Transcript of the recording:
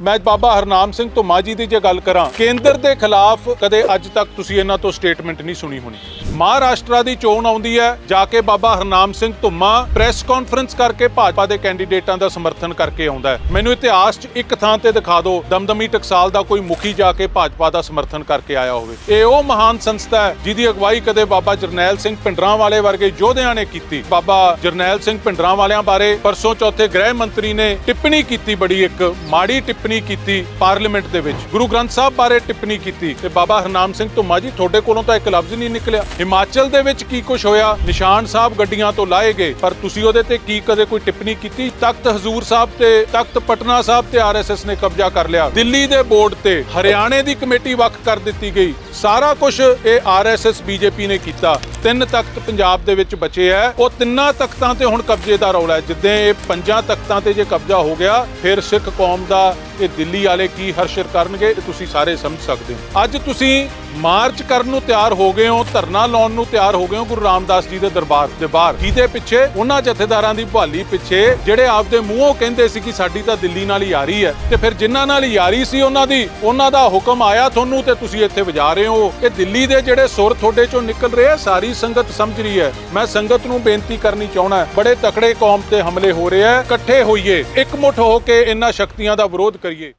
ਮੈਂ ਬਾਬਾ ਹਰਨਾਮ ਸਿੰਘ ਧੁੰਮਾ ਜੀ ਦੀ ਜੇ ਗੱਲ ਕਰਾਂ, ਕੇਂਦਰ ਦੇ ਖਿਲਾਫ ਕਦੇ ਅੱਜ ਤੱਕ ਤੁਸੀਂ ਇਹਨਾਂ ਤੋਂ ਸਟੇਟਮੈਂਟ ਨਹੀਂ ਸੁਣੀ ਹੋਣੀ। ਮਹਾਰਾਸ਼ਟਰ ਦੀ ਚੋਣ ਆਉਂਦੀ ਹੈ, ਜਾ ਕੇ ਬਾਬਾ ਹਰਨਾਮ ਸਿੰਘ ਧੁੰਮਾ ਪ੍ਰੈਸ ਕਾਨਫਰੰਸ ਕਰਕੇ ਭਾਜਪਾ ਦੇ ਕੈਂਡੀਡੇਟਾਂ ਦਾ ਸਮਰਥਨ ਕਰਕੇ ਆਉਂਦਾ ਹੈ। ਮੈਨੂੰ ਇਤਿਹਾਸ 'ਚ ਇੱਕ ਥਾਂ ਤੇ ਦਿਖਾ ਦਿਓ, ਦਮਦਮੀ ਟਕਸਾਲ ਦਾ ਕੋਈ ਮੁਖੀ ਜਾ ਕੇ ਭਾਜਪਾ ਦਾ ਸਮਰਥਨ ਕਰਕੇ ਆਇਆ ਹੋਵੇ। ਇਹ ਉਹ ਮਹਾਨ ਸੰਸਥਾ ਹੈ, ਜਿਹਦੀ ਅਗਵਾਈ ਕਦੇ ਬਾਬਾ ਜਰਨੈਲ ਸਿੰਘ ਭਿੰਡਰਾਂ ਵਾਲੇ ਵਰਗੇ ਯੋਧਿਆਂ ਨੇ ਕੀਤੀ। ਬਾਬਾ ਜਰਨੈਲ ਸਿੰਘ ਭਿੰਡਰਾਂ ਵਾਲਿਆਂ ਬਾਰੇ ਪਰਸੋਂ ਚੌਥੇ ਗ੍ਰਹਿ ਮੰਤਰੀ ਨੇ ਟਿੱਪਣੀ ਕੀਤੀ ਬੜੀ ਇੱਕ ਮਾੜੀ ਟਿੱਪਣੀ ਕੀਤੀ ਪਾਰਲੀਮੈਂਟ ਦੇ ਵਿੱਚ। ਗੁਰੂ ਗ੍ਰੰਥ ਸਾਹਿਬ ਬਾਰੇ ਟਿੱਪਣੀ ਕੀਤੀ ਤੇ ਬਾਬਾ ਹਰਨਾਮ ਸਿੰਘ ਧੁੰਮਾ ਜੀ ਤੁਹਾਡੇ ਕੋਲੋਂ ਤਾਂ ਇੱਕ ਲਫ਼ਜ਼ ਨਹੀਂ ਨਿਕਲਿਆ। ਹਿਮਾਚਲ ਦੇ ਵਿੱਚ ਕੀ ਕੁਝ ਹੋਇਆ? ਨਿਸ਼ਾਨ ਸਾਹਿਬ ਗੱਡੀਆਂ ਤੋਂ ਲਾਏ ਗਏ, ਪਰ ਤੁਸੀਂ ਉਹਦੇ ਤੇ ਕੀ ਕਦੇ ਕੋਈ ਟਿੱਪਣੀ ਕੀਤੀ? ਤਖਤ ਹਜ਼ੂਰ ਸਾਹਿਬ ਤੇ ਤਖਤ ਪਟਨਾ ਸਾਹਿਬ ਤੇ ਆਰਐਸਐਸ ਨੇ ਕਬਜ਼ਾ ਕਰ ਲਿਆ। ਦਿੱਲੀ ਦੇ ਬੋਰਡ ਤੇ ਹਰਿਆਣੇ ਦੀ ਕਮੇਟੀ ਵੱਖ ਕਰ ਦਿੱਤੀ ਗਈ। ਸਾਰਾ ਕੁਝ ਇਹ ਆਰਐਸਐਸ ਬੀਜੇਪੀ ਨੇ ਕੀਤਾ। ਤਿੰਨ ਤਖਤ ਪੰਜਾਬ ਦੇ ਵਿੱਚ ਬਚੇ ਐ ਉਹ ਤਿੰਨਾਂ ਤਖਤਾਂ ਤੇ ਹੁਣ ਕਬਜ਼ੇ ਦਾ ਰੌਲਾ ਹੈ। ਜਿੱਦਾਂ ਇਹ ਪੰਜਾਂ ਤਖਤਾਂ ਤੇ ਜੇ ਕਬਜ਼ਾ ਹੋ ਗਿਆ, ਫਿਰ ਸਿੱਖ ਕੌਮ ਦਾ ਇਹ ਦਿੱਲੀ ਵਾਲੇ ਕੀ ਹਰਸ਼ਰ ਕਰਨਗੇ ਇਹ ਤੁਸੀਂ ਸਾਰੇ ਸਮਝ ਸਕਦੇ ਹੋ। ਅੱਜ ਤੁਸੀਂ ਮਾਰਚ ਕਰਨ ਨੂੰ ਤਿਆਰ ਹੋ ਗਏ ਹੋ, ਧਰਨਾ ਲਾਉਣ ਨੂੰ ਤਿਆਰ ਹੋ ਗਏ ਹੋ ਗੁਰੂ ਰਾਮਦਾਸ ਜੀ ਦੇ ਦਰਬਾਰ ਦੇ ਬਾਹਰ। ਜਿਹਦੇ ਪਿੱਛੇ? ਉਹਨਾਂ ਜਥੇਦਾਰਾਂ ਦੀ ਬਹਾਲੀ ਪਿੱਛੇ ਜਿਹੜੇ ਆਪਦੇ ਮੂੰਹੋਂ ਕਹਿੰਦੇ ਸੀ ਕਿ ਸਾਡੀ ਤਾਂ ਦਿੱਲੀ ਨਾਲ ਯਾਰੀ ਹੈ ਤੇ ਫਿਰ ਜਿਨ੍ਹਾਂ ਨਾਲ ਯਾਰੀ ਸੀ ਉਹਨਾਂ ਦੀ, ਉਹਨਾਂ ਦਾ ਹੁਕਮ ਆਇਆ ਤੁਹਾਨੂੰ ਤੇ ਤੁਸੀਂ ਇੱਥੇ ਵਜਾ ਰਹੇ ਹੋ। ਇਹ ਦਿੱਲੀ ਦੇ ਜਿਹੜੇ ਸੁਰ ਤੁਹਾਡੇ ਚੋਂ ਨਿਕਲ ਰਹੇ ਆ, ਸਾਰੀ ਸੰਗਤ ਸਮਝ ਰਹੀ ਹੈ। ਮੈਂ ਸੰਗਤ ਨੂੰ ਬੇਨਤੀ ਕਰਨੀ ਚਾਹਣਾ ਬੜੇ ਤਕੜੇ ਕੌਮ ਤੇ ਹਮਲੇ ਹੋ ਰਹੇ ਆ, ਇਕੱਠੇ ਹੋਈਏ, ਇਕਮੁੱਠ ਹੋ ਕੇ ਇਹਨਾਂ ਸ਼ਕਤੀਆਂ ਦਾ ਵਿਰੋਧ ਕਰੀਏ।